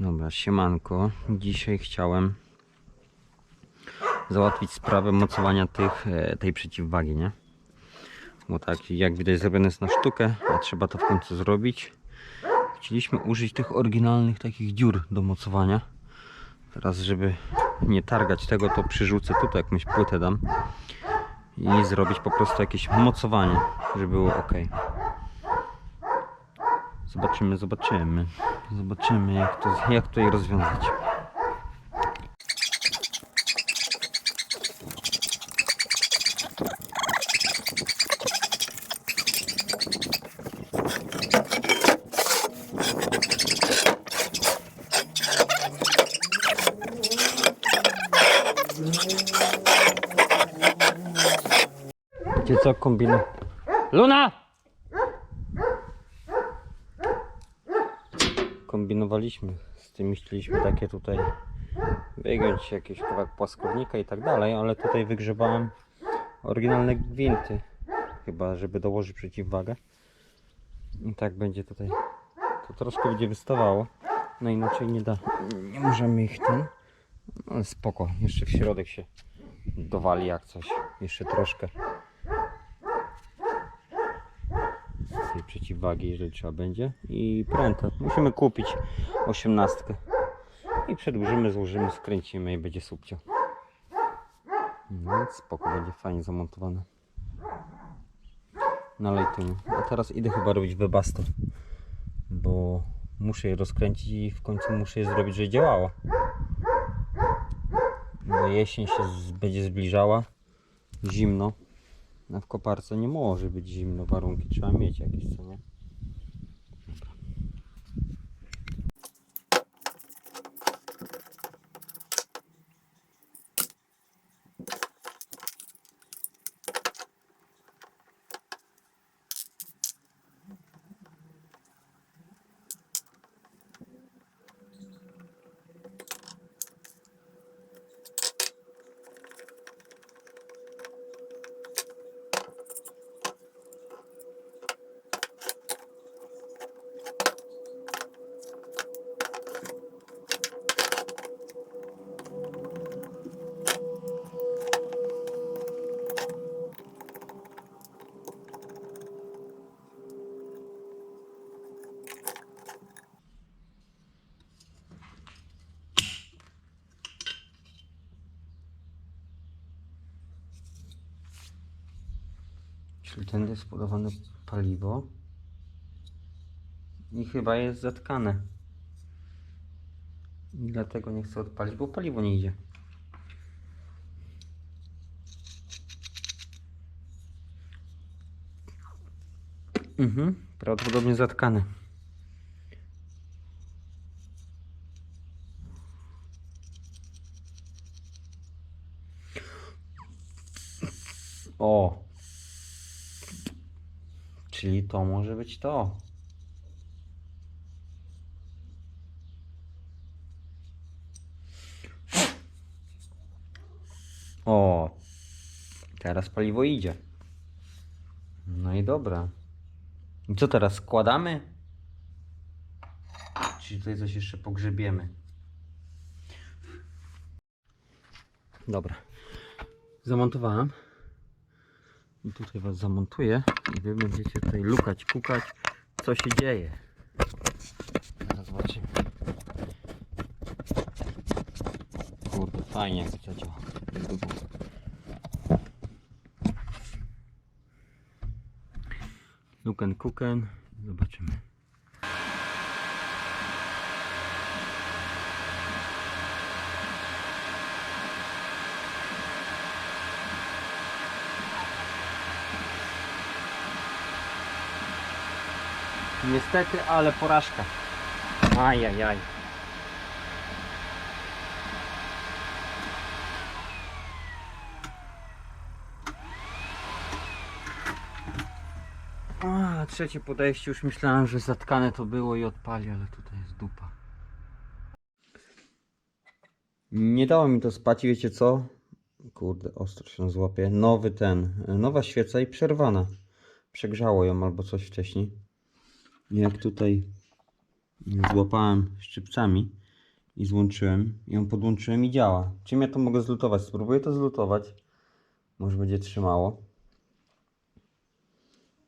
Dobra, siemanko. Dzisiaj chciałem załatwić sprawę mocowania tych, e, tej przeciwwagi, nie? Bo tak, jak widać zrobione jest na sztukę, a trzeba to w końcu zrobić. Chcieliśmy użyć tych oryginalnych takich dziur do mocowania. Teraz, żeby nie targać tego, to przyrzucę tutaj jakąś płytę dam i zrobić po prostu jakieś mocowanie, żeby było ok. Zobaczymy, zobaczymy. Zobaczymy jak to, jak to je rozwiązać. Co kombina? Luna! Kombinowaliśmy z tym, chcieliśmy takie tutaj wygiąć jakiś kawałek płaskownika i tak dalej, ale tutaj wygrzebałem oryginalne gwinty, chyba żeby dołożyć przeciwwagę. I tak będzie tutaj, to troszkę będzie wystawało, no inaczej nie da, nie możemy ich ten, no spoko, jeszcze w środek się dowali jak coś, jeszcze troszkę. Tej przeciwwagi, jeżeli trzeba będzie. I pręta. Musimy kupić osiemnastkę. I przedłużymy, złożymy, skręcimy i będzie subcio. No więc spoko, będzie fajnie zamontowane. Nalej tył. A teraz idę chyba robić webasto. Bo muszę je rozkręcić i w końcu muszę je zrobić, żeby działało. Bo jesień się będzie zbliżała. Zimno. A w koparce nie może być zimno, warunki trzeba mieć jakieś, co nie? Dobra. Czyli tędy jest podawane paliwo. I chyba jest zatkane. I dlatego nie chcę odpalić, bo paliwo nie idzie. Mhm, prawdopodobnie zatkane. O! Czyli to może być to. O! Teraz paliwo idzie. No i dobra. I co teraz? Składamy? Czy tutaj coś jeszcze pogrzebiemy? Dobra. Zamontowałem. I tutaj Was zamontuję i Wy będziecie tutaj lukać, kukać, co się dzieje. Zaraz zobaczymy. Kurde, fajnie jak działa. Luken, kuken. Zobaczymy. Niestety, ale porażka. Ajajaj. A, trzecie podejście, już myślałem, że zatkane to było i odpali, ale tutaj jest dupa. Nie dało mi to spać wiecie co? Kurde, ostro się złapie. Nowy ten, nowa świeca i przerwana. Przegrzało ją albo coś wcześniej. Jak tutaj złapałem szczypcami, i złączyłem. Ją podłączyłem i działa. Czym ja to mogę zlutować? Spróbuję to zlutować. Może będzie trzymało.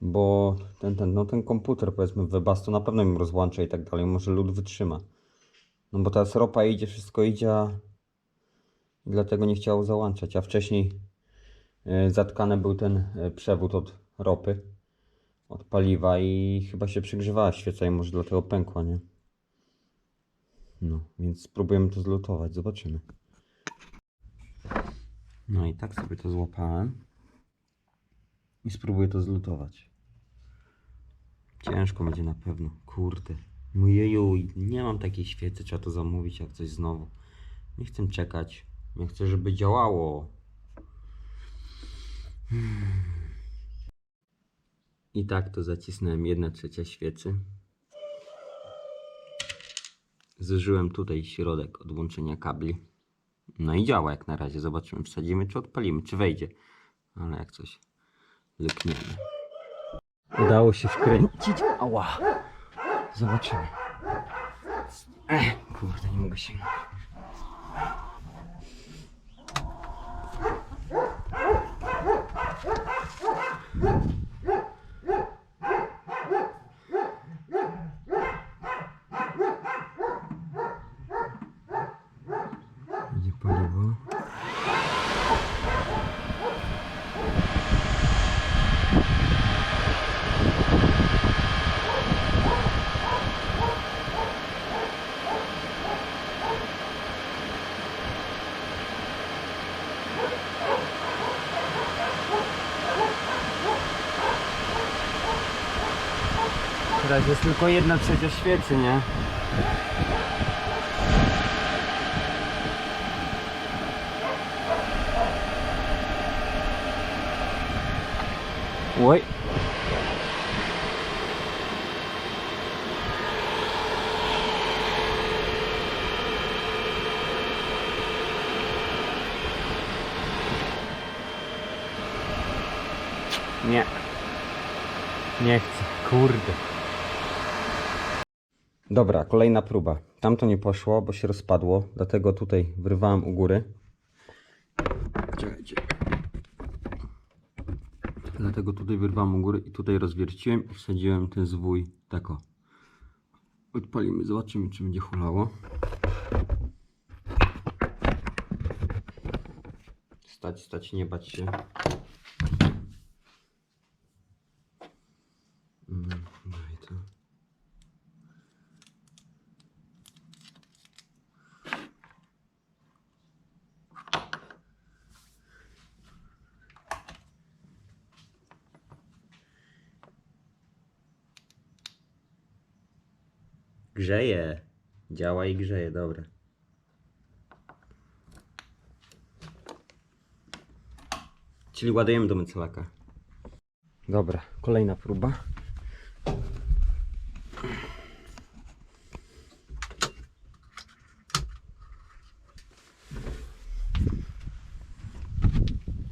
Bo ten, ten, no ten komputer powiedzmy w Webasto na pewno mi rozłącza i tak dalej. Może lód wytrzyma. No bo teraz ropa idzie, wszystko idzie, a i dlatego nie chciało załączać. A wcześniej e, zatkany był ten e, przewód od ropy, od paliwa i chyba się przegrzewała świeca i może dlatego pękła, nie? No, więc spróbujemy to zlutować, zobaczymy. No i tak sobie to złapałem i spróbuję to zlutować. Ciężko będzie na pewno, kurde. Jeju, nie mam takiej świecy, trzeba to zamówić jak coś znowu. Nie chcę czekać. Ja chcę, żeby działało. I tak to zacisnąłem 1 trzecia świecy. Zużyłem tutaj środek odłączenia kabli. No i działa jak na razie. Zobaczymy, wsadzimy czy odpalimy, czy wejdzie. Ale jak coś lykniemy. Udało się wkręcić. Ała. Zobaczymy. Ech, kurde, nie mogę sięgnąć. Idzie paliwo. Teraz jest tylko jedna trzecia świecy, nie? Oj. Nie. Nie chcę. Kurde. Dobra, kolejna próba. Tamto nie poszło, bo się rozpadło, dlatego tutaj wyrwałem u góry. Czekajcie. Dlatego tutaj wyrwałem u góry i tutaj rozwierciłem i wsadziłem ten zwój tak o. Odpalimy, zobaczymy czy będzie hulało. Stać, stać, nie bać się. Grzeje. Działa i grzeje, dobra. Czyli ładujemy do mycelaka. Dobra, kolejna próba.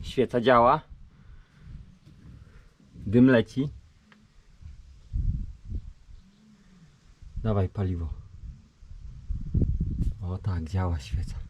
Świeca działa. Dym leci. Dawaj paliwo. O tak, działa świeca.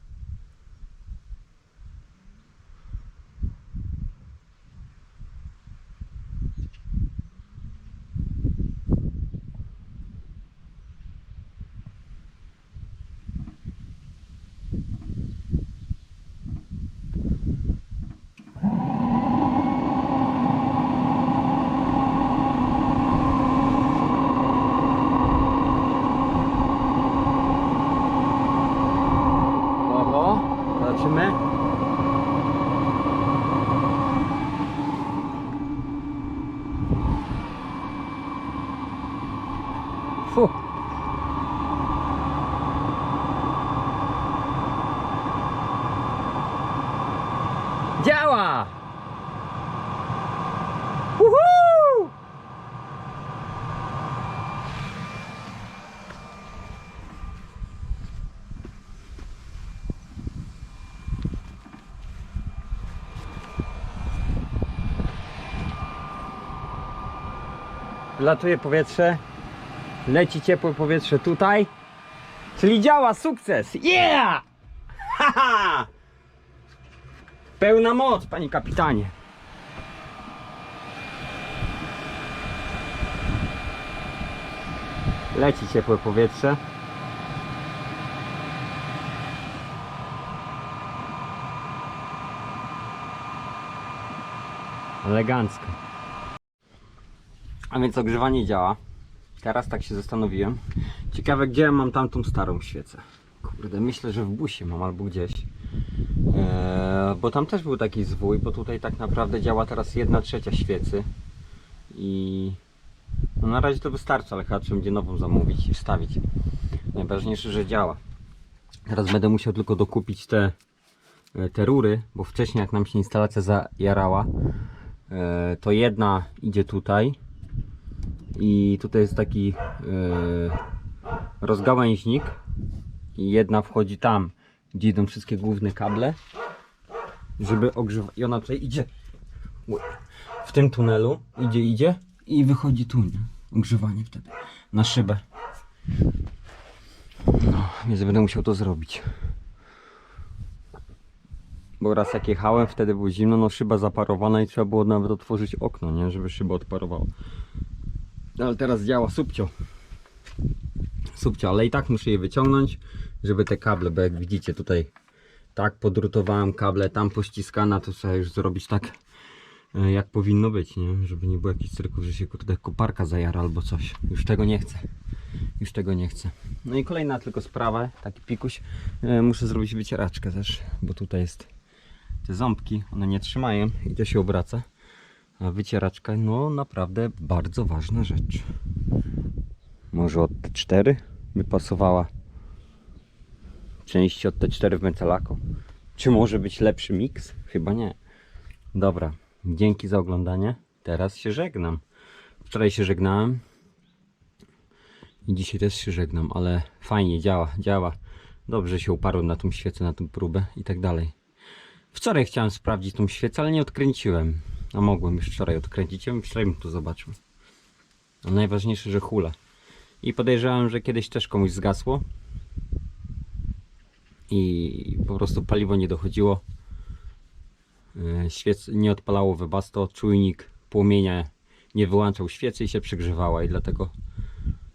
Działa! Uhu! Latuje powietrze, leci ciepłe powietrze tutaj, Czyli działa, sukces! Yeah! Haha! Pełna moc, panie kapitanie. Leci ciepłe powietrze. Elegancko. A więc ogrzewanie działa. Teraz tak się zastanowiłem. Ciekawe, gdzie ja mam tamtą starą świecę. Kurde, myślę, że w busie mam albo gdzieś. Eee, bo tam też był taki zwój, bo tutaj tak naprawdę działa teraz jedna trzecia świecy. I no na razie to wystarczy, ale chyba trzeba będzie nową zamówić i wstawić. Najważniejsze, że działa. Teraz będę musiał tylko dokupić te, e, te rury, bo wcześniej jak nam się instalacja zajarała, e, to jedna idzie tutaj i tutaj jest taki e, rozgałęźnik i jedna wchodzi tam, gdzie idą wszystkie główne kable, żeby ogrzewać. I ona tutaj idzie w tym tunelu, idzie, idzie i wychodzi tu, nie? Ogrzewanie wtedy na szybę. No, więc będę musiał to zrobić. Bo raz jak jechałem, wtedy było zimno, no szyba zaparowana i trzeba było nawet otworzyć okno, nie? Żeby szyba odparowała. Ale teraz działa subcio. Subcio, ale i tak muszę je wyciągnąć, żeby te kable, bo jak widzicie tutaj tak podrutowałem kable, tam pościskana, to trzeba już zrobić tak e, jak powinno być, nie? Żeby nie było jakichś cyrków, że się kurde koparka zajara albo coś. Już tego nie chcę. Już tego nie chcę. No i kolejna tylko sprawa, taki pikuś. E, muszę zrobić wycieraczkę też, bo tutaj jest te ząbki, one nie trzymają i to się obraca. A wycieraczka, no naprawdę bardzo ważna rzecz. Może od T4 by pasowała części od T4 w metalaku. Czy może być lepszy miks? Chyba nie. Dobra, dzięki za oglądanie. Teraz się żegnam. Wczoraj się żegnałem i dzisiaj też się żegnam, ale fajnie działa, działa. Dobrze się uparłem na tą świecę, na tą próbę i tak dalej. Wczoraj chciałem sprawdzić tą świecę, ale nie odkręciłem. A mogłem już wczoraj odkręcić, ja bym wczoraj bym to zobaczył. A najważniejsze, że hula. I podejrzewam, że kiedyś też komuś zgasło. I po prostu paliwo nie dochodziło. E, Świec nie odpalało webasto, czujnik płomienia nie wyłączał świecy i się przegrzewała i dlatego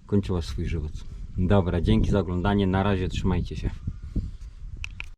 kończyła swój żywot. Dobra, dzięki za oglądanie. Na razie trzymajcie się.